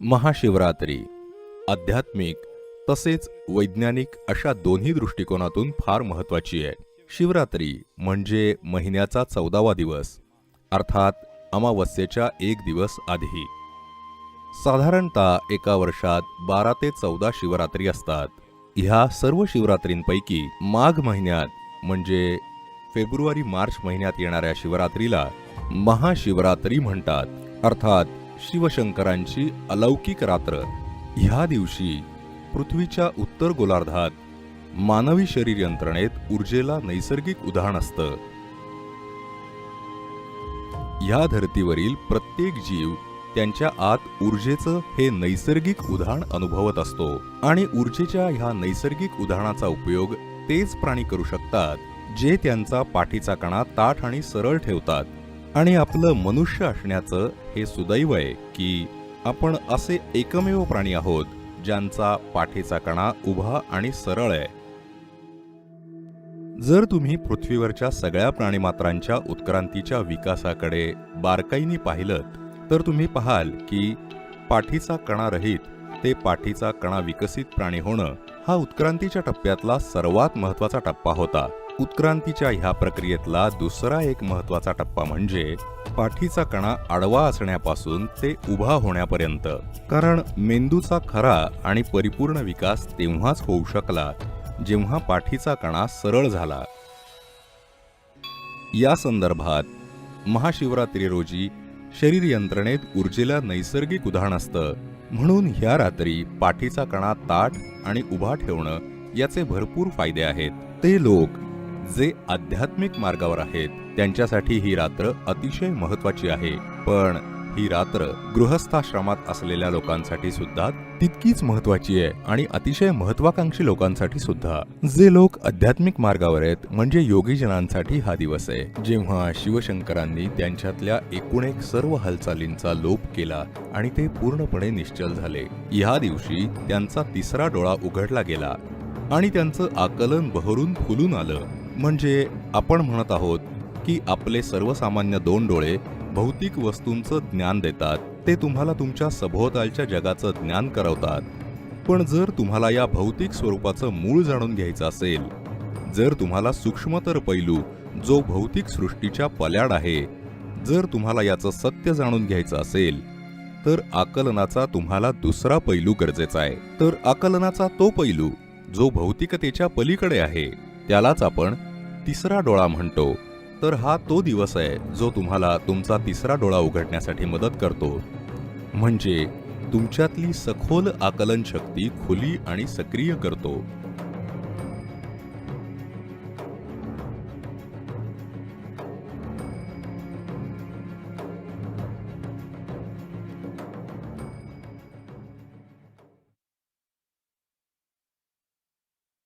महाशिवरात्री. आध्यात्मिक तसेच वैज्ञानिक अशा दोन्ही दृष्टिकोनातून फार महत्वाची आहे. शिवरात्री म्हणजे महिन्याचा चौदावा दिवस अर्थात अमावस्येच्या एक दिवस आधी. साधारणतः एका वर्षात बारा ते चौदा शिवरात्री असतात. ह्या सर्व शिवरात्रींपैकी माघ महिन्यात म्हणजे फेब्रुवारी मार्च महिन्यात येणाऱ्या शिवरात्रीला महाशिवरात्री म्हणतात. अर्थात शिवशंकरांची अलौकिक रात्र. ह्या दिवशी पृथ्वीच्या उत्तर गोलार्धात मानवी शरीर यंत्रणेत ऊर्जेला नैसर्गिक उदाहरण असतं. या धर्तीवरील प्रत्येक जीव त्यांच्या आत ऊर्जेचं हे नैसर्गिक उदाहरण अनुभवत असतो आणि ऊर्जेच्या ह्या नैसर्गिक उदाहरणाचा उपयोग तेच प्राणी करू शकतात जे त्यांचा पाठीचा कणा ताठ आणि सरळ ठेवतात. आणि आपलं मनुष्य असण्याचं हे सुदैव आहे की आपण असे एकमेव प्राणी आहोत ज्यांचा पाठीचा कणा उभा आणि सरळ आहे. जर तुम्ही पृथ्वीवरच्या सगळ्या प्राणीमात्रांच्या उत्क्रांतीच्या विकासाकडे बारकाईने पाहिलं तर तुम्ही पाहाल की पाठीचा कणा रहित ते पाठीचा कणा विकसित प्राणी होणं हा उत्क्रांतीच्या टप्प्यातला सर्वात महत्त्वाचा टप्पा होता. उत्क्रांतीच्या ह्या प्रक्रियेतला दुसरा एक महत्त्वाचा टप्पा म्हणजे पाठीचा कणा आडवा असण्यापासून ते उभा होण्यापर्यंत. कारण मेंदूचा खरा आणि परिपूर्ण विकास तेव्हाच होऊ शकला जेव्हा पाठीचा कणा सरळ झाला. या संदर्भात महाशिवरात्री रोजी शरीर यंत्रणेत ऊर्जेला नैसर्गिक उदाहरण असतं म्हणून ह्या रात्री पाठीचा कणा ताठ आणि उभा ठेवणं याचे भरपूर फायदे आहेत. ते लोक जे आध्यात्मिक मार्गावर आहेत त्यांच्यासाठी ही रात्र अतिशय महत्वाची आहे. पण ही रात्र गृहस्थाश्रमात असलेल्या लोकांसाठी सुद्धा तितकीच महत्वाची आहे आणि अतिशय महत्वाकांक्षी लोकांसाठी सुद्धा. जे लोक आध्यात्मिक मार्गावर आहेत म्हणजे योगीजनांसाठी हा दिवस आहे. जेव्हा शिवशंकरांनी त्यांच्यातल्या एकूण एक सर्व हालचालींचा लोप केला आणि ते पूर्णपणे निश्चल झाले. या दिवशी त्यांचा तिसरा डोळा उघडला गेला आणि त्यांचं आकलन बहरून फुलून आलं. म्हणजे आपण म्हणत आहोत की आपले सर्वसामान्य दोन डोळे भौतिक वस्तूंचं ज्ञान देतात. ते तुम्हाला तुमच्या सभोवतालच्या जगाचं ज्ञान करवतात. पण जर तुम्हाला या भौतिक स्वरूपाचं मूळ जाणून घ्यायचं असेल जर तुम्हाला सूक्ष्मतर पैलू जो भौतिक सृष्टीच्या पल्याड आहे जर तुम्हाला याचं सत्य जाणून घ्यायचं असेल तर आकलनाचा तुम्हाला दुसरा पैलू गरजेचा आहे. तर आकलनाचा तो पैलू जो भौतिकतेच्या पलीकडे आहे त्यालाच आपण तिसरा डोळा म्हणतो तर हा तो दिवस आहे जो तुम्हाला तुमचा तिसरा डोळा उघडण्यासाठी मदत करतो. म्हणजे तुमच्यातली सखोल आकलन शक्ती खुली आणि सक्रिय करतो.